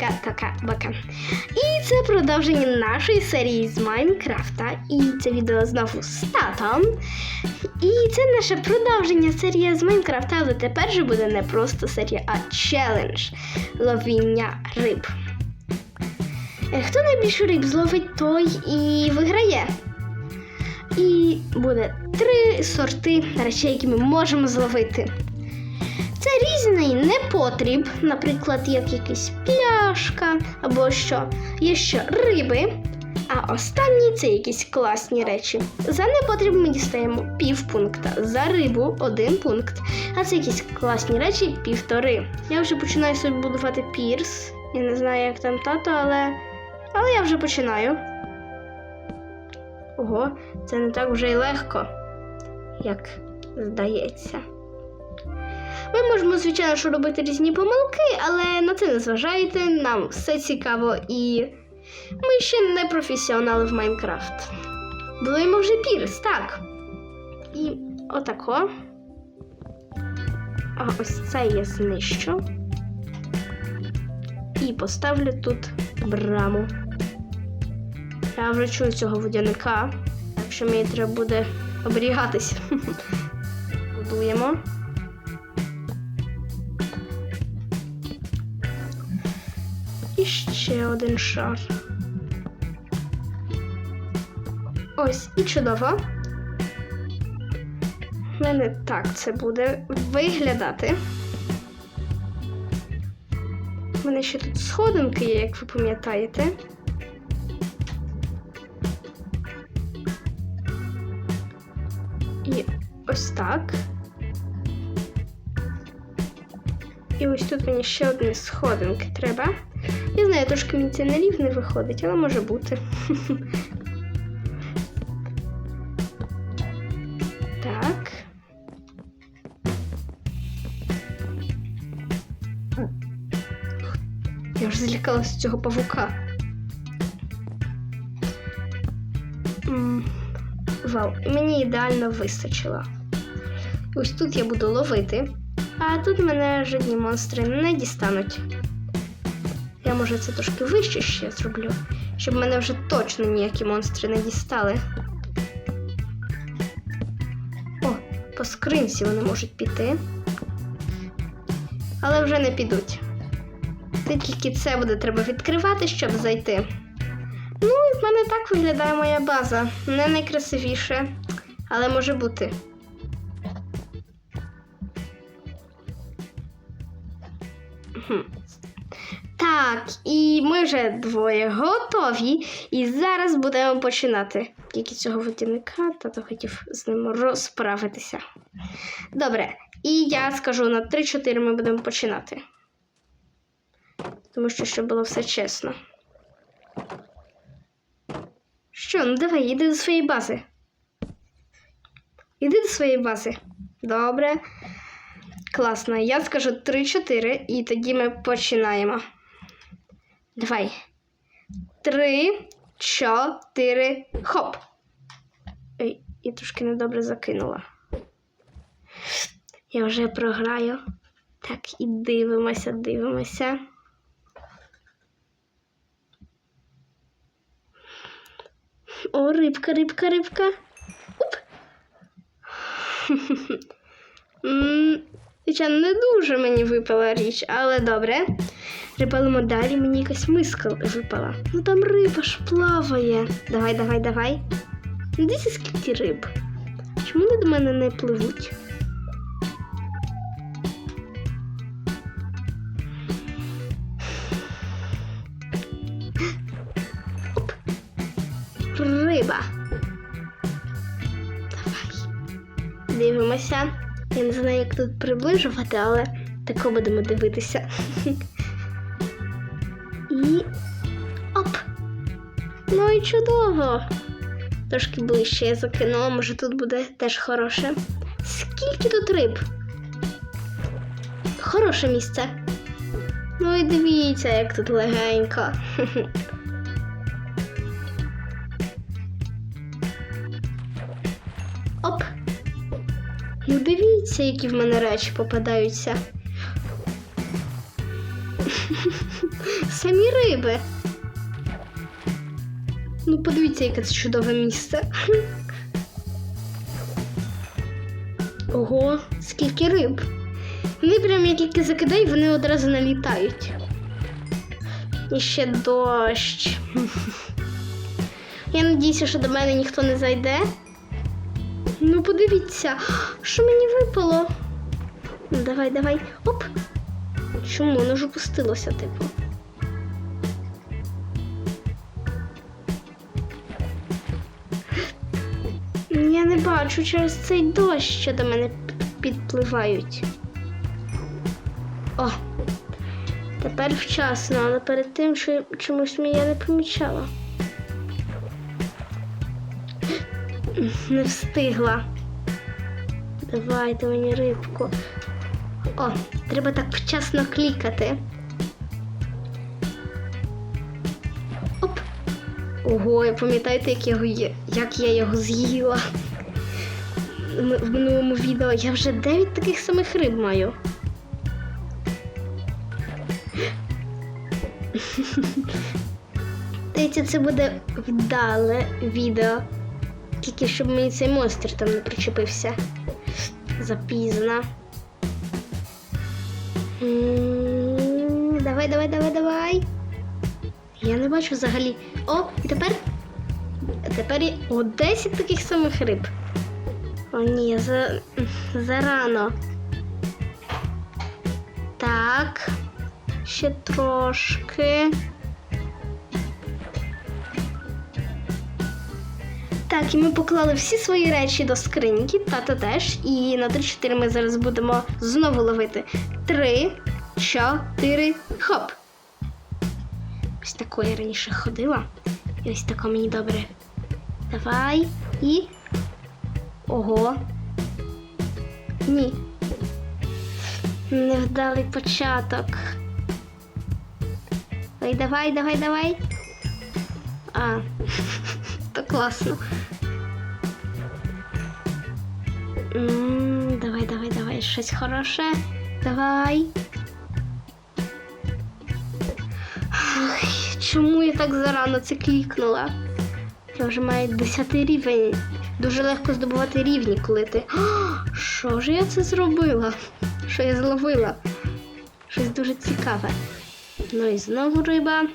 каналі Вероніка Така Бака. І це продовження нашої серії з Майнкрафта. І це відео знову з татом. І це наше продовження серії з Майнкрафта, але тепер вже буде не просто серія, а челендж ловіння риб. Е, Хто найбільше риб зловить, той і виграє. І буде три сорти речей, які ми можемо зловити. Це різний непотріб, наприклад, як якась пляшка або що. Є ще риби. А останні це якісь класні речі. За непотріб ми дістаємо пів пункта, за рибу один пункт. А це якісь класні речі півтори. Я вже починаю собі будувати пірс. Я не знаю, як там тато, але. Але я вже починаю. Ого, це не так вже й легко, як здається. Ми можемо, звичайно, що робити різні помилки, але на це не зважайте, нам все цікаво і ми ще не професіонали в Майнкрафт. Будуємо вже пірс, так. І отако. А ось це я знищу. І поставлю тут браму. Я вже чую цього водяника, так що мені треба буде оберігатися. Будуємо. Ще один шар. Ось і чудово. У мене так це буде виглядати. У мене ще тут сходинки є, як ви пам'ятаєте. І ось так. І ось тут мені ще одні сходинки треба. Я знаю, трошки мені це нерівне виходить, але може бути. Так. Я вже злякалася цього павука. Вау, мені ідеально вистачило. Ось тут я буду ловити, а тут мене жодні монстри не дістануть. Я може це трошки вище ще зроблю, щоб мене вже точно ніякі монстри не дістали. О, по скринці вони можуть піти. Але вже не підуть. Тільки це буде треба відкривати, щоб зайти. Ну, і в мене так виглядає моя база. Не найкрасивіше, але може бути. Хм. Так, і ми вже двоє готові. І зараз будемо починати. Тільки цього водяника, тато хотів з ним розправитися. Добре, і я скажу на 3-4 ми будемо починати. Тому що щоб було все чесно. Що, ну давай, іди до своєї бази. Іди до своєї бази. Добре. Класно. Я скажу 3-4, і тоді ми починаємо. Давай. Три, чотири, хоп. Ой, я трошки недобре закинула. Я вже програю. Так, і дивимося, дивимося. О, рибка, рибка, рибка. Оп. Звичайно, не дуже мені випала річ, але добре. Рибалимо далі, мені якась миска випала. Ну там риба ж плаває. Давай, давай, давай. Дивіться, скільки риб. Чому вони до мене не пливуть? Оп. Риба. Давай. Дивимося. Я не знаю, як тут приближувати, але тако будемо дивитися. чудово! Трошки ближче я закинула, може тут буде теж хороше. Скільки тут риб? Хороше місце. Ну і дивіться, як тут легенько. Оп! Ну дивіться, які в мене речі попадаються. самі риби. Ну, подивіться, яке це чудове місце. Ого, скільки риб. Вони прям я тільки закидаю, вони одразу налітають. І ще дощ. Я надіюся, що до мене ніхто не зайде. Ну, подивіться, що мені випало. Давай, давай. Оп. Чому? Воно ж опустилося, типу. Я не бачу через цей дощ, що до мене підпливають. О, тепер вчасно, але перед тим, що чомусь я не помічала. Не встигла. Давайте мені рибку. О, треба так вчасно клікати. Оп. Ого, я пам'ятаєте, як, його, є- як я його з'їла? В минулому відео я вже 9 таких самих риб маю. Здається, це буде вдале відео. Тільки щоб мені цей монстр там не причепився. Запізно. Давай, давай, давай, давай. Я не бачу взагалі. О, і тепер. Тепер є о, 10 таких самих риб. О, ні, за... зарано. Так. Ще трошки. Так, і ми поклали всі свої речі до скриньки, тата теж. І на 3-4 ми зараз будемо знову ловити. 3, 4, хоп. Ось такою я раніше ходила. І ось тако мені добре. Давай і. Ого. Ні. Невдалий початок. Ой, давай, давай, давай. А, то класно. Давай, давай, давай, щось хороше. Давай. Чому я так зарано це клікнула? Я вже маю 10 рівень. Дуже легко здобувати рівні, коли ти. Що ж я це зробила? Що я зловила? Щось дуже цікаве. Ну і знову риба.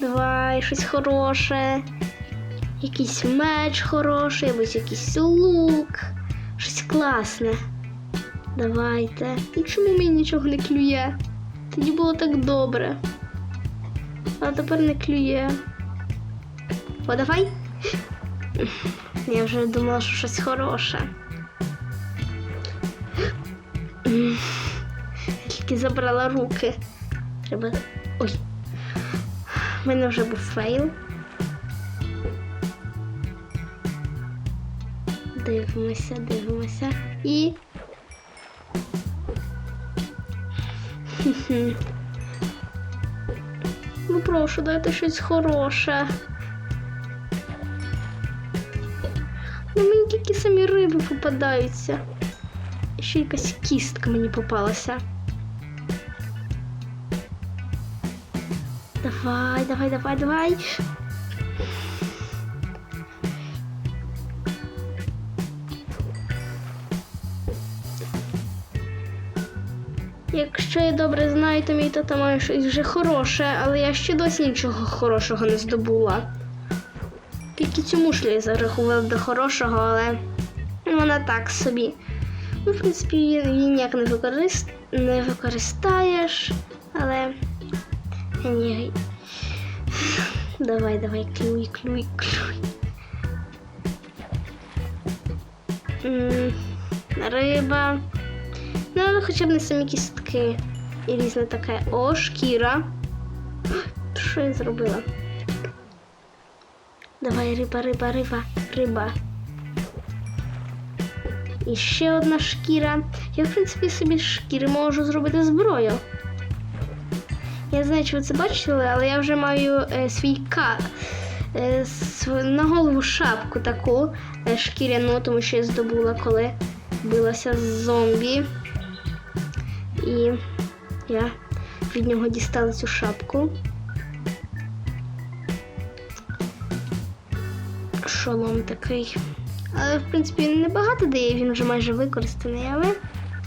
Давай, щось хороше. Якийсь меч хороший, або якийсь лук. Щось класне. Давайте. І чому мені нічого не клює? Тоді було так добре. А тепер не клює. О, давай. Я вже думала, що щось хороше. Тільки забрала руки. Треба. Ой. У мене вже був фейл. Дивимося, дивимося. І. Ну прошу, дайте щось хороше. Ну мені тільки самі риби попадаються. Ще якась кістка мені попалася. Давай, давай, давай, давай. Якщо я добре знаю, то мій тата має щось вже хороше, але я ще досі нічого хорошого не здобула. Тільки цю мушлю я зарахувала до хорошого, але вона так собі. Ну, в принципі, її ніяк не, використ... не використаєш, але. Ні. Давай, давай, клюй, клюй, клюй. Риба. Ну, але хоча б не самі кістки. І різне таке. О, шкіра. Що я зробила? Давай, риба, риба, риба, риба. І ще одна шкіра. Я, в принципі, собі шкіри можу зробити зброю. Я знаю, чи ви це бачили, але я вже маю е, свій ка. Е, на голову шапку таку е, шкіряну, тому що я здобула, коли билася з зомбі. І я від нього дістали цю шапку. Шолом такий. Але, в принципі, він небагато дає, він вже майже використаний, але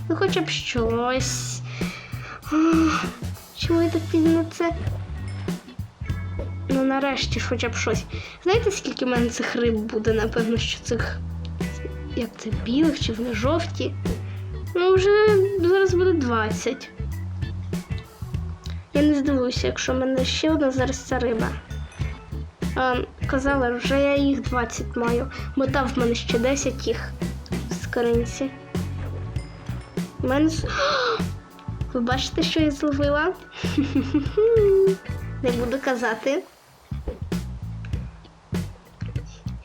ну хоча б щось. Чому я так пізно це? Ну, нарешті ж хоча б щось. Знаєте, скільки в мене цих риб буде, напевно, що цих. Як це білих чи вони жовті? Ну, вже зараз буде 20. Я не здивуюся, якщо в мене ще одна зараз ця риба. А, казала, вже я їх 20 маю, бо там в мене ще 10 їх в скринці. У мене. Ви бачите, що я зловила? Не буду казати.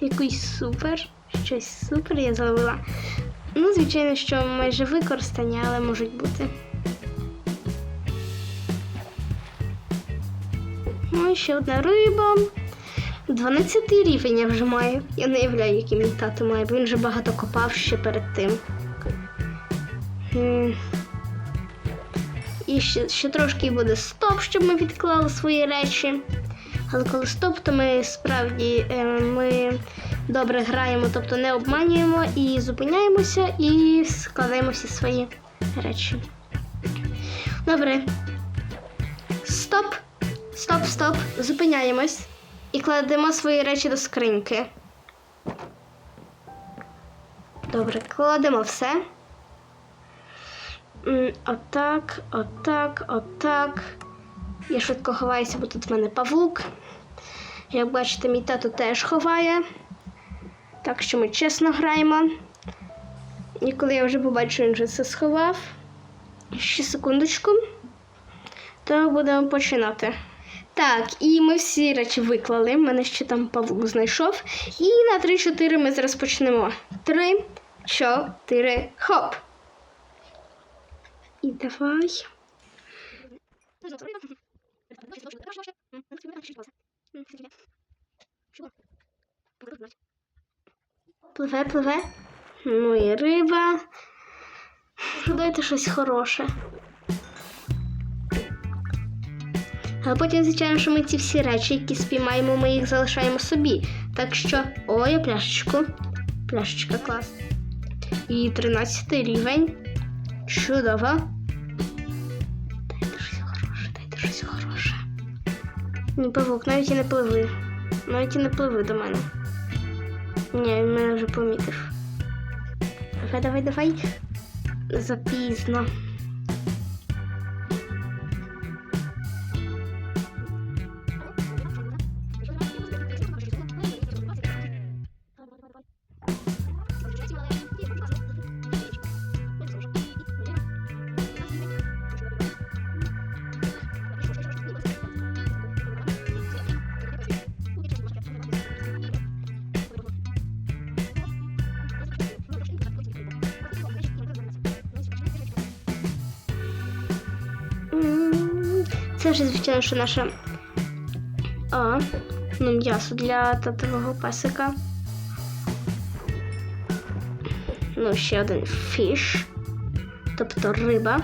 Якийсь супер. Щось супер я зловила. Ну, звичайно, що майже використані, але можуть бути. Ну, і ще одна риба. 12 рівень я вже маю. Я не уявляю, який мій тато має, бо він вже багато копав ще перед тим. І ще, ще трошки буде стоп, щоб ми відклали свої речі. Але коли стоп, то ми справді е, ми добре граємо, тобто не обманюємо і зупиняємося і складаємо всі свої речі. Добре. Стоп. Стоп, стоп. Зупиняємось і кладемо свої речі до скриньки. Добре, кладемо все. Отак, отак, отак. Я швидко ховаюся, бо тут в мене павук. Як бачите, мій тато теж ховає. Так що ми чесно граємо. І коли я вже побачу, він вже це сховав. Ще секундочку. То будемо починати. Так, і ми всі речі виклали. Мене ще там павук знайшов. І на 3-4 ми зараз почнемо. 3, 4, хоп. І давай. Пливе, пливе. Ну і риба. Дайте щось хороше. Але потім, звичайно, що ми ці всі речі, які спіймаємо, ми їх залишаємо собі. Так що, ой, я пляшечку. Пляшечка клас. І 13 рівень. Чудово. Дайте щось хороше, дайте щось хороше. Ні, павук, навіть і не пливи. Навіть і не пливи до мене. Ні, він мене вже помітив. Давай, давай, давай. Запізно. Це вже, звичайно, що наша а, ну, м'ясо для татового песика. Ну, ще один фіш, тобто риба.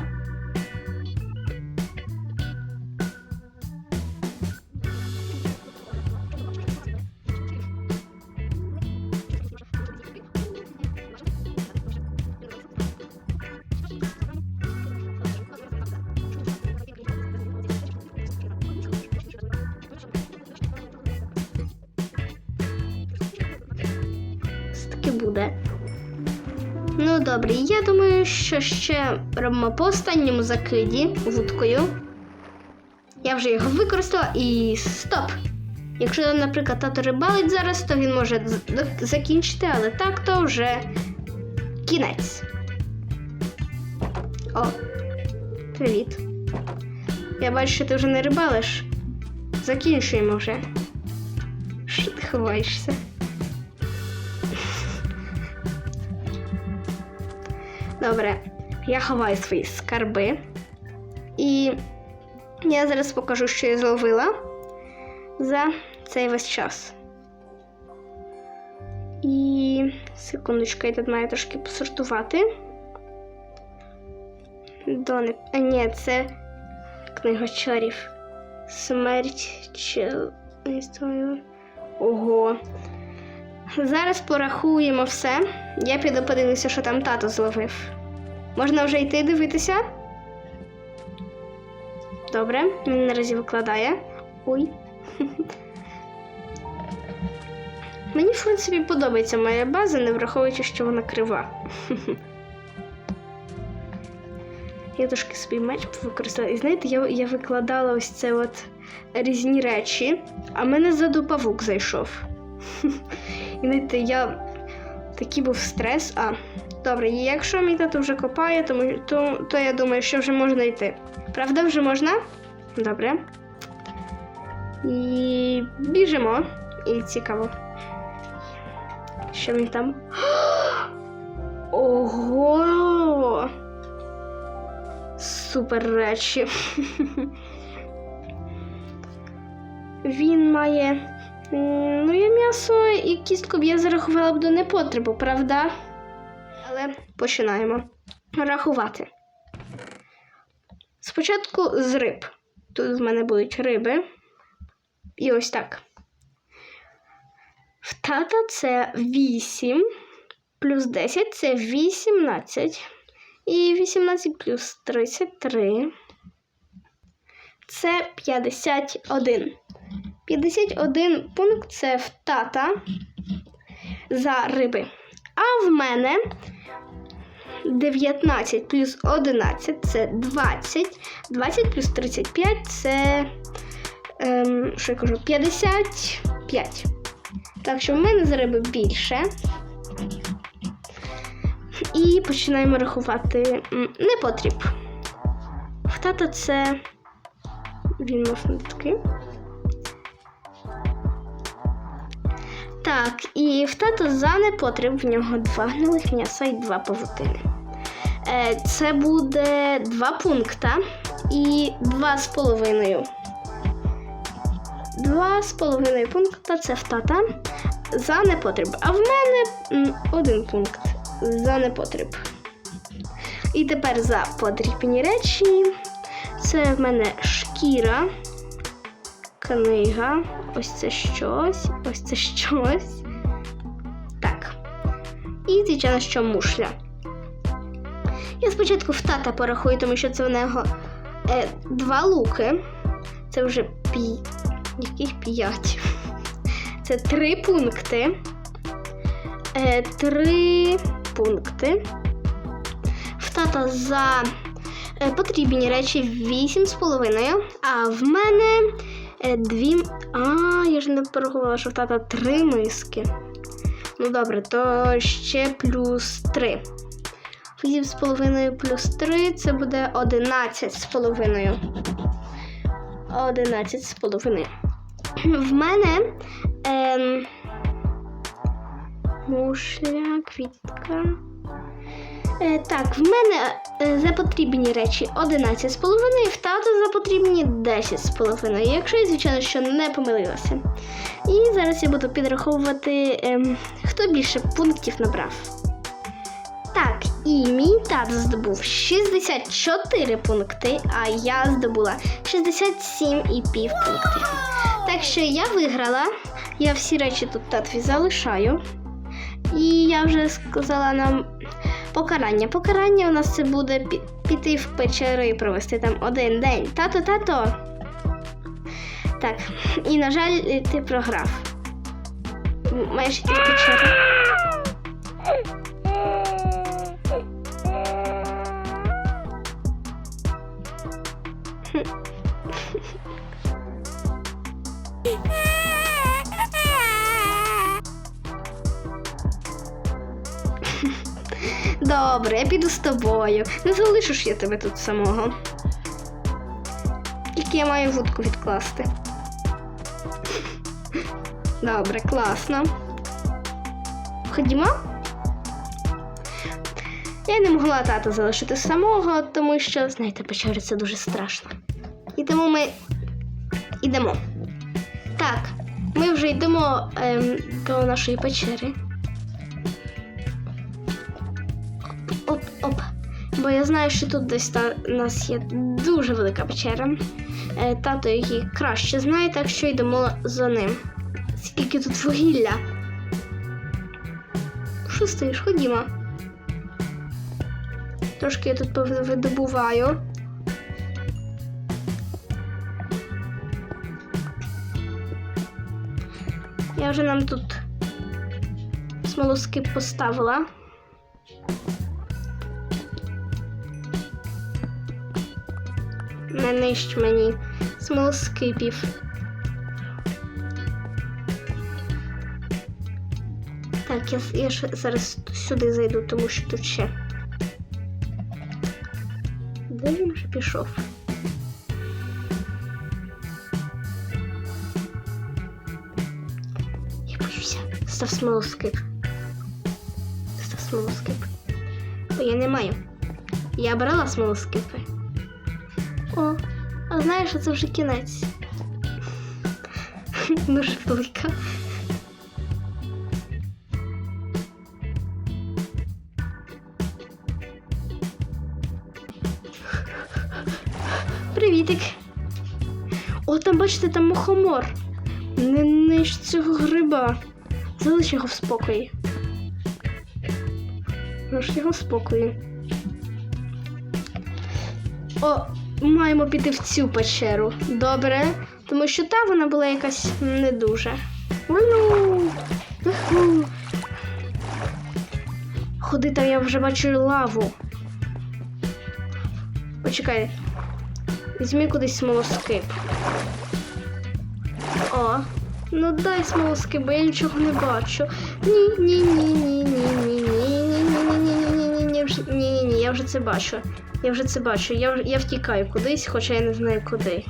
Ось таки буде. Ну, добре, я думаю, що ще робимо по останньому закиді вудкою. Я вже його використала і стоп! Якщо, наприклад, тато рибалить зараз, то він може закінчити, але так то вже кінець. О, привіт. Я бачу, що ти вже не рибалиш. Закінчуємо вже. Що ти ховаєшся? Добре, я ховаю свої скарби. І я зараз покажу, що я зловила за цей весь час. І секундочку, я тут маю трошки посортувати. До. А, ні, це книга чарів. Смерть чел... Ого. Зараз порахуємо все. Я піду подивлюся, що там тато зловив. Можна вже йти дивитися? Добре, він наразі викладає. Ой. Мені, в принципі, подобається моя база, не враховуючи, що вона крива. Я трошки свій меч використала. І знаєте, я, я викладала ось це от різні речі, а мене ззаду павук зайшов. Знаєте, я такий був стрес. А, добре, якщо мій тато вже копає, то, то, то я думаю, що вже можна йти. Правда, вже можна? Добре. І біжимо. І цікаво. Що він там? Ого! Супер речі. Він має. Ну, я м'ясо і кістку б я зарахувала б до непотребу, правда? Але починаємо рахувати. Спочатку з риб. Тут в мене будуть риби. І ось так. В тата це 8, плюс 10 це 18. І 18 плюс 33. Це 51. 51 пункт це в тата за риби. А в мене 19 плюс 11 це 20. 20 плюс 35 це. Ем, що я кажу? 55. Так що в мене за риби більше. І починаємо рахувати непотріб. В тата це. Він можна такий. Так, і в тата за непотріб в нього два гнилих м'яса і два павутини. Е, це буде два пункта і два з половиною. Два з половиною пункта це в тата за непотріб. А в мене один пункт за непотріб. І тепер за потрібні речі. Це в мене шкіра, книга, ось це щось, ось це щось. Так. І, звичайно, що мушля. Я спочатку в тата порахую, тому що це в нього е, два луки. Це вже пі... яких п'ять. Це три пункти. Е, три пункти. В тата за е, потрібні речі 8,5, а в мене дві. А, я ж не порахувала, що в тата три миски. Ну добре, то ще плюс 3. 8,5 плюс 3 це буде 11,5. 11,5. В мене ем, мушля, квітка. Е, так, в мене е, за потрібні речі 11,5, в тата за потрібні 10,5. Якщо я, звичайно, що не помилилася. І зараз я буду підраховувати, ем, хто більше пунктів набрав. Так, і мій тато здобув 64 пункти, а я здобула 67,5 пунктів. Так що я виграла. Я всі речі тут татові залишаю. І я вже сказала нам покарання. Покарання у нас це буде піти в печеру і провести там один день. Тато, тато. Так, і на жаль, ти програв. Маєш йти в печеру. Добре, я піду з тобою. Не залишу ж я тебе тут самого. Тільки я маю вудку відкласти. Добре, класно. Ходімо. Я не могла тата залишити самого, тому що, знаєте, печери це дуже страшно. І тому ми йдемо. Так, ми вже йдемо ем, до нашої печери. Бо я знаю, що тут десь у нас є дуже велика печера. Е, тато її краще знає, так що йдемо за ним. Скільки тут вугілля. Що стоїш? Ходімо. Трошки я тут видобуваю. Я вже нам тут смолоскип поставила. Не нищ мені смолоскипів. Так, я, я ж зараз сюди зайду, тому що тут ще. Де він вже пішов? Я боюся. Став смолоскип. Став смолоскип. Бо я не маю. Я брала смолоскипи. О, а знаєш, це вже кінець. Дуже велика. Привітик. О, там бачите, там мухомор. Не ниж цього гриба. Залиш його в спокої. Залиш його в спокої. О, маємо піти в цю печеру. Добре. Тому що та вона була якась не дуже. Ходи там, я вже бачу лаву. Почекай. Візьми кудись смолоскип. О, ну дай смолоскип, бо я нічого не бачу. Ні, ні, ні, ні, ні, ні, ні, ні, ні, ні, ні, ні, ні, вже ні, ні, ні, я вже це бачу. Я вже це бачу. Я, я втікаю кудись, хоча я не знаю куди.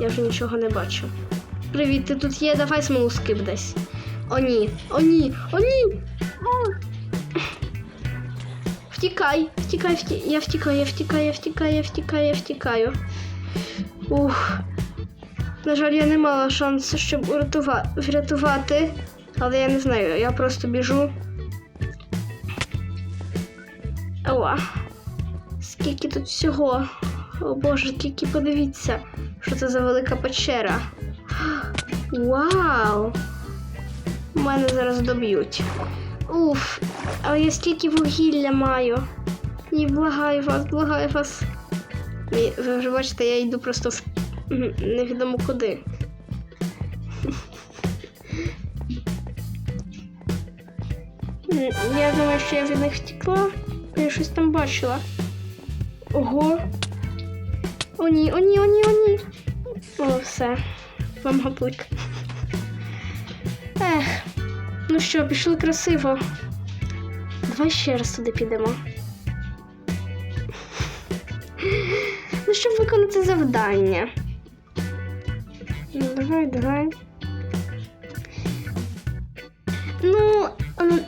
Я вже нічого не бачу. Привіт, ти тут є? Давай смолоскип десь. О, ні, о, ні, о, ні. О. Втікай, втікай, втікай, я втікаю, я втікаю, я втікаю, я втікаю, я втікаю. Ух. На жаль, я не мала шансу, щоб врятувати, але я не знаю, я просто біжу. Ова. Скільки тут всього? О боже, скільки подивіться, що це за велика печера. Вау! Мене зараз доб'ють. Уф, але я стільки вугілля маю. Ні, благаю вас, благаю вас. Ні, Ви вже бачите, я йду просто в невідомо куди. Я думаю, що я від них втекла. Я щось там бачила. Ого. О ні, о ні, о ні, о ні. О, все. Вам гаплик. Ех. Ну що, пішли красиво. Давай ще раз туди підемо. Ну, щоб виконати завдання. Ну, давай, давай. Ну,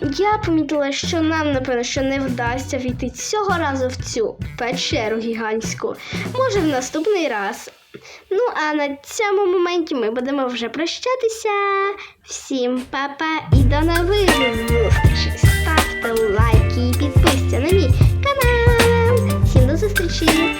я помітила, що нам, напевно, що не вдасться війти цього разу в цю печеру гігантську. Може, в наступний раз. Ну, а на цьому моменті ми будемо вже прощатися. Всім па-па і до нових зустрічей. Ставте лайки і підписуйтесь на мій канал. Всім до зустрічі!